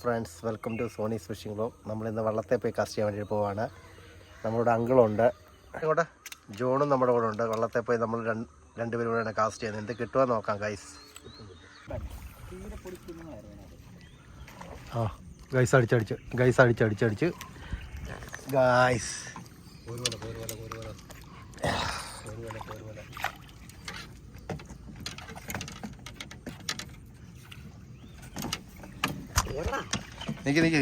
Friends welcome to Soni's fishing blog. നമ്മളിന്ന് വള്ളത്തെ പോയി കാസ്റ്റ് ചെയ്യാൻ വേണ്ടി പോവാണ്. നമ്മുടെ അങ്കിളുണ്ട്. ഇങ്ങോട്ട് ജോണും നമ്മുടെ കൂടെ ഉണ്ട്. വള്ളത്തെ പോയി നമ്മൾ രണ്ട് രണ്ടുപേരും കൂടെയാണ് കാസ്റ്റ് ചെയ്യുന്നത്. എന്ത് കിട്ടുമോ നോക്കാം ഗൈസ് ആ ഗൈസ് അടിച്ചടിച്ച് ഗൈസ് അടിച്ചടിച്ചടിച്ച്. ഗൈസ് നിക്ക് നിക്ക് നിക്ക്.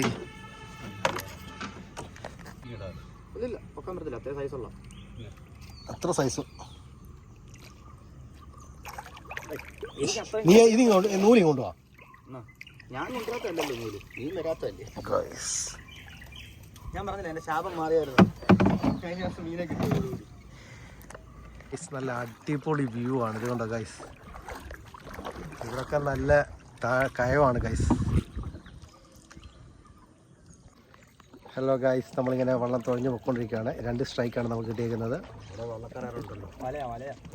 ഇല്ല പൊക്കാൻ പറ്റത്തില്ല. അത്രയും സൈസുള്ള അത്ര സൈസ് നീ ഇത് നൂൽ ഇങ്ങോട്ട് വാ ഞാൻ കൊണ്ടുവരാത്തല്ലോ നൂൽ. നീ വരാത്തല്ലേ ഞാൻ പറഞ്ഞില്ല എന്റെ ശാപം മാറിയായിരുന്നു. കഴിഞ്ഞ മീനെ നല്ല അടിപൊളി വ്യൂ ആണ്. ഇത് കണ്ടോ ഗൈസ് ഇവിടൊക്കെ നല്ല കയവാണ് ഗൈസ് ഹലോ ഗായ്സ് നമ്മളിങ്ങനെ വള്ളം തുഴഞ്ഞു പൊയ്ക്കൊണ്ടിരിക്കുകയാണ് രണ്ട് സ്ട്രൈക്കാണ് നമുക്ക് കിട്ടിയിരിക്കുന്നത്.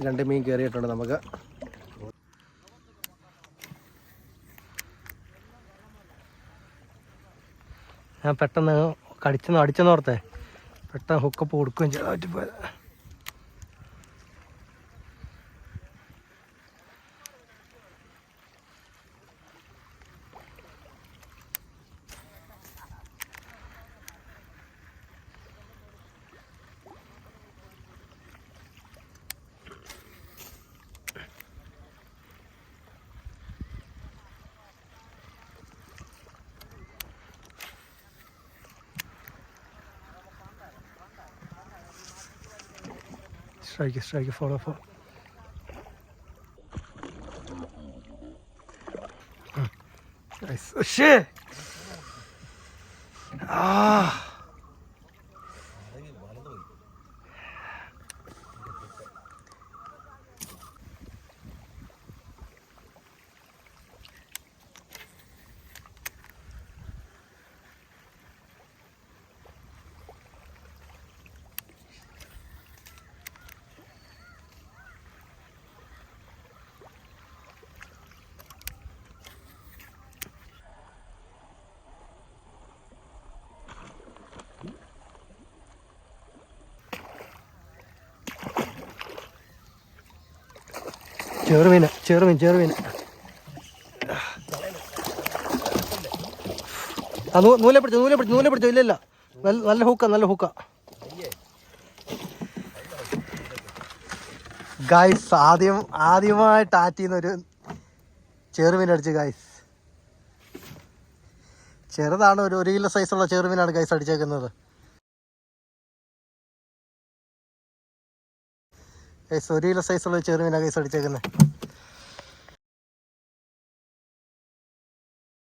രണ്ട് മീൻ കയറിയിട്ടുണ്ട് നമുക്ക്. ഞാൻ പെട്ടെന്ന് കടിച്ചെന്ന് അടിച്ചെന്നോർത്തേ പെട്ടെന്ന് ഹുക്കപ്പ് കൊടുക്കുകയും ചെയ്തു. പറ്റിപ്പോയത് strike strike follow Oh, Shit! Ah! ചെറുമീൻ ചെറുമീൻ ചെറുമീൻ. ആ നൂല പിടിച്ചു നൂല പിടിച്ചു നൂല പിടിച്ചു. ഇല്ല ഇല്ല. നല്ല നല്ല ഹൂക്ക നല്ല ഹൂക്ക. ഗായ്സ് ആദ്യം ആദ്യമായിട്ട് ആറ്റിന്ന് ഒരു ചെറുമീൻ അടിച്ച് ഗായ്സ് ചെറുതാണ് ഒരു ഒരു കിലോ സൈസുള്ള ചെറുമീനാണ് ഗൈസ് അടിച്ചേക്കുന്നത്. ഗൈസ് ഒരു കിലോ സൈസുള്ള ചെറുമീനാണ് ഗൈസ് അടിച്ചേക്കുന്നത്.